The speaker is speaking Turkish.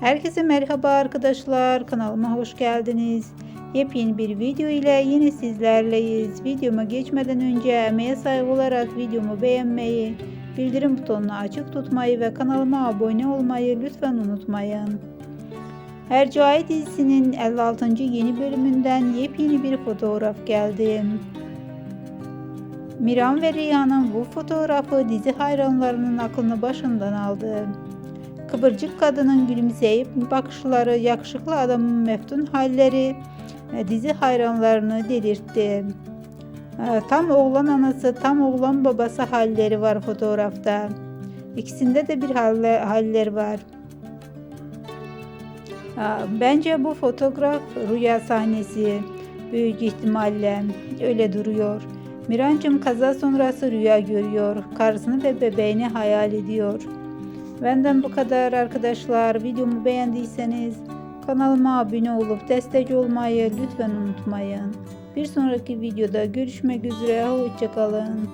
Herkese merhaba arkadaşlar. Kanalıma hoş geldiniz. Yepyeni bir video ile yine sizlerleyiz. Videoma geçmeden önce emeğe saygı olarak videomu beğenmeyi, bildirim butonunu açık tutmayı ve kanalıma abone olmayı lütfen unutmayın. Hercai dizisinin 56. yeni bölümünden yepyeni bir fotoğraf geldi. Miran ve Riha'nın bu fotoğrafı dizi hayranlarının aklını başından aldı. Kıvırcık kadının gülümseyip bakışları, yakışıklı adamın meftun halleri e, dizi hayranlarını delirtti. E, Tam oğlan anası, tam oğlan babası halleri var fotoğrafta. İkisinde de bir halle, haller var. E, Bence bu fotoğraf rüya sahnesi. Büyük ihtimalle öyle duruyor. Mirancım kaza sonrası rüya görüyor. Karısını ve bebeğini hayal ediyor. Benden bu kadar arkadaşlar. Videomu beğendiyseniz kanalıma abone olup destek olmayı lütfen unutmayın. Bir sonraki videoda görüşmek üzere. Hoşçakalın.